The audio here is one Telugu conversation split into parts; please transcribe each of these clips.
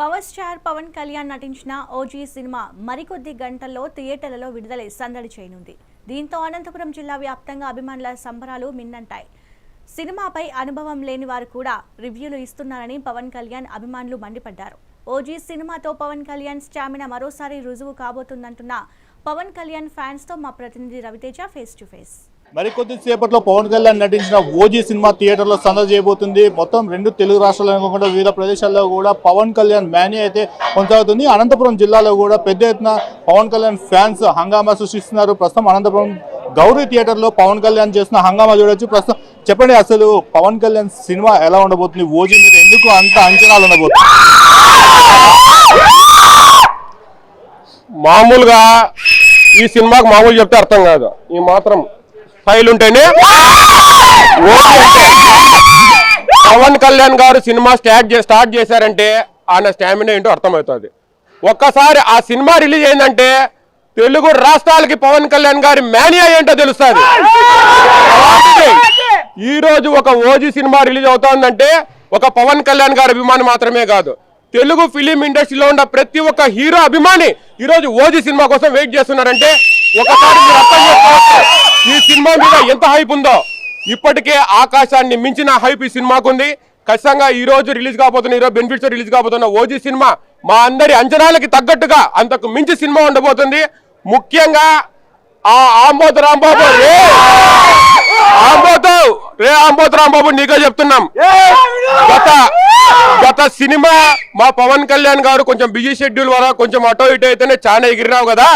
పవర్ స్టార్ పవన్ కళ్యాణ్ నటించిన ఓజీ సినిమా మరికొద్ది గంటల్లో థియేటర్లలో విడుదలై సందడి చేయనుంది. దీంతో అనంతపురం జిల్లా వ్యాప్తంగా అభిమానుల సంబరాలు మిన్నంటాయి. సినిమాపై అనుభవం లేని వారు కూడా రివ్యూలు ఇస్తున్నారని పవన్ కళ్యాణ్ అభిమానులు మండిపడ్డారు. ఓజీ సినిమాతో పవన్ కళ్యాణ్ స్టామినా మరోసారి రుజువు కాబోతుందంటున్న పవన్ కళ్యాణ్ ఫ్యాన్స్తో మా ప్రతినిధి రవితేజ ఫేస్ టు ఫేస్. మరికొద్ది సేపట్లో పవన్ కళ్యాణ్ నటించిన ఓజీ సినిమా థియేటర్లో సందడి చేయబోతుంది. మొత్తం రెండు తెలుగు రాష్ట్రాల్లో కాకుండా వివిధ ప్రదేశాల్లో కూడా పవన్ కళ్యాణ్ మ్యానీ అయితే కొనసాగుతుంది. అనంతపురం జిల్లాలో కూడా పెద్ద ఎత్తున పవన్ కళ్యాణ్ ఫ్యాన్స్ హంగామా సృష్టిస్తున్నారు. ప్రస్తుతం అనంతపురం గౌరీ థియేటర్లో పవన్ కళ్యాణ్ చేసిన హంగామా చూడొచ్చు. ప్రస్తుతం చెప్పండి అసలు పవన్ కళ్యాణ్ సినిమా ఎలా ఉండబోతుంది? ఓజీ మీద ఎందుకు అంత అంచనాలు ఉండబోతుంది మామూలుగా ఈ సినిమాకి మామూలు చెప్తే అర్థం కాదు. ఈ మాత్రం ఫైల్ ఉంటేనే పవన్ కళ్యాణ్ గారు సినిమా స్టార్ట్ స్టార్ట్ చేశారంటే ఆయన స్టామినా ఏంటో అర్థమవుతుంది. ఒక్కసారి ఆ సినిమా రిలీజ్ అయిందంటే తెలుగు రాష్ట్రాలకి పవన్ కళ్యాణ్ గారి మేనియా ఏంటో తెలుస్తుంది. ఈ రోజు ఒక ఓజీ సినిమా రిలీజ్ అవుతోందంటే ఒక పవన్ కళ్యాణ్ గారి అభిమాని మాత్రమే కాదు. తెలుగు ఫిలిం ఇండస్ట్రీలో ఉన్న ప్రతి ఒక్క హీరో అభిమాని ఈరోజు ఓజీ సినిమా కోసం వెయిట్ చేస్తున్నారంటే ఒకసారి మీరు అర్థం చేసుకోవచ్చు. ఈ సినిమా మీద ఎంత హైప్ ఉందో? ఇప్పటికే ఆకాశాన్ని మించిన హైప్ ఈ సినిమాకు ఉంది ఖచ్చితంగా ఈ రోజు రిలీజ్ కాబోతున్న ఈరోజు బెనిఫిట్స్ రిలీజ్ కాబోతున్న ఓజీ సినిమా మా అందరి అంచనాలకి తగ్గట్టుగా అంతకు మించి సినిమా ఉండబోతుంది. ముఖ్యంగా ఆ ఆంబోతు రాంబాబు. రే! ఆంబోతు! రే ఆంబోతు రాంబాబు నీకే చెప్తున్నాం. గత గత సినిమా మా పవన్ కళ్యాణ్ గారు కొంచెం బిజీ షెడ్యూల్ వల్ల కొంచెం అటో ఇటో అయితేనే చాలా ఎగిరిరావు కదా?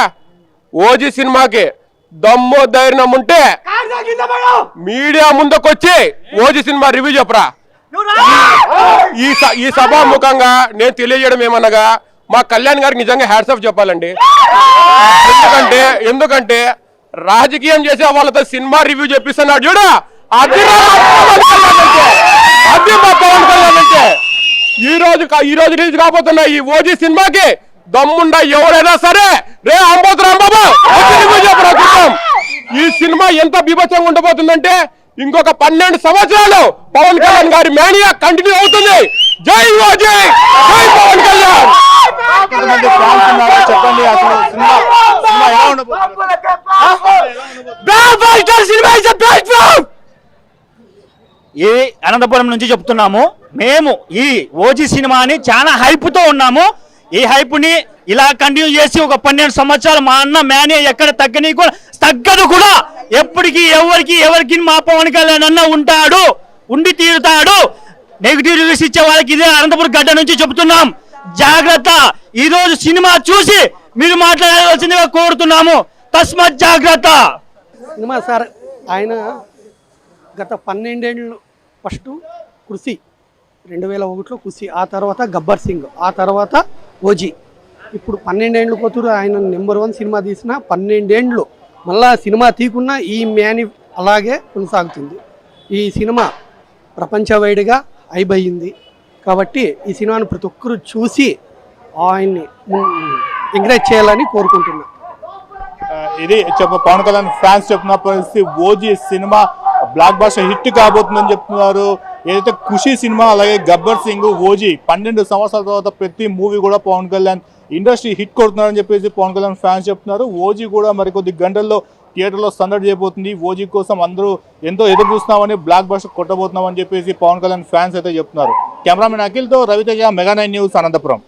ఓజీ సినిమాకి. దమ్ము ధైర్యం ఉంటే మీడియా ముందుకొచ్చి ఓజీ సినిమా రివ్యూ చెప్పరా. ఈ ఈ సభాముఖంగా నేను తెలియజేయడం ఏమనగా మా కళ్యాణ్ గారికి నిజంగా హ్యాట్స్ ఆఫ్ చెప్పాలండి. ఎందుకంటే ఎందుకంటే రాజకీయం చేసే వాళ్ళతో సినిమా రివ్యూ చెప్పిస్తున్నాడు చూడు. అది. అది మా పవన్ కళ్యాణ్ అంటే. ఈ రోజు ఈ రోజు రిలీజ్ కాబోతున్న ఈ ఓజీ సినిమాకి దమ్ముండ ఎవరైనా సరే రే అంబోతురాం బాబు ఈ సినిమా ఎంత బీభత్సంగా ఉండబోతుందంటే ఇంకొక పన్నెండు సంవత్సరాలు పవన్ కళ్యాణ్ గారి మేనియా కంటిన్యూ అవుతుంది. జై ఓజీ జై పవన్ కళ్యాణ్! చెప్పండి అసలు సినిమా సినిమా ఎలా ఉండబోతుంది ఈ అనంతపురం నుంచి చెప్తున్నాము మేము ఈ ఓజీ సినిమాని చాలా హైప్తో ఉన్నాము. ఈ హైప్ని ఇలా కంటిన్యూ చేసి ఒక పన్నెండు సంవత్సరాలు మా అన్న మేనే ఎక్కడ తగ్గని కూడా తగ్గదు కూడా. ఎప్పటికీ ఎవరికి ఎవరికి మా పవన్ కళ్యాణ్ అన్న ఉంటాడు ఉండి తీరుతాడు. నెగిటివ్ రివ్యూస్ ఇచ్చే వాళ్ళకి ఇదే అనంతపురం గడ్డ నుంచి చెబుతున్నాం. జాగ్రత్త. ఈ రోజు సినిమా చూసి మీరు మాట్లాడవలసిందిగా కోరుతున్నాము. తస్మత్ జాగ్రత్త. సినిమా సార్ ఆయన గత పన్నెండేళ్ళు ఫస్ట్ కృషి రెండు వేల ఒకటిలో కృషి ఆ తర్వాత గబ్బర్ సింగ్ ఆ తర్వాత ఓజీ. ఇప్పుడు పన్నెండేండ్లు పోతురు ఆయన నెంబర్ వన్ సినిమా తీసిన పన్నెండేండ్లు మళ్ళా సినిమా తీకున్న ఈ మ్యాని అలాగే కొనసాగుతుంది. ఈ సినిమా ప్రపంచవైడ్గా అయిపోయింది కాబట్టి ఈ సినిమాను ప్రతి ఒక్కరూ చూసి ఆయన్ని ఎంకరేజ్ చేయాలని కోరుకుంటున్నాను ఇది చెప్ప పవన్ కళ్యాణ్ ఫ్యాన్స్ చెప్పిన పరిస్థితి OG cinema blockbuster hit కాబోతుందని చెప్తున్నారు. ఏదైతే ఖుషి సినిమా అలాగే గబ్బర్ సింగ్ ఓజీ పన్నెండు సంవత్సరాల తర్వాత ప్రతి మూవీ కూడా పవన్ కళ్యాణ్ ఇండస్ట్రీ హిట్ కొడుతున్నారని చెప్పేసి పవన్ కళ్యాణ్ ఫ్యాన్స్ చెప్తున్నారు. ఓజీ కూడా మరికొద్ది గంటల్లో థియేటర్లో సందడి చేయబోతుంది. ఓజీ కోసం అందరూ ఎంతో ఎదురు చూస్తున్నామని బ్లాక్ బస్టర్ కొట్టబోతున్నామని చెప్పేసి పవన్ కళ్యాణ్ ఫ్యాన్స్ అయితే చెప్తున్నారు. Cameraman అఖిల్తో Raviteja mega nine news Anantapuram.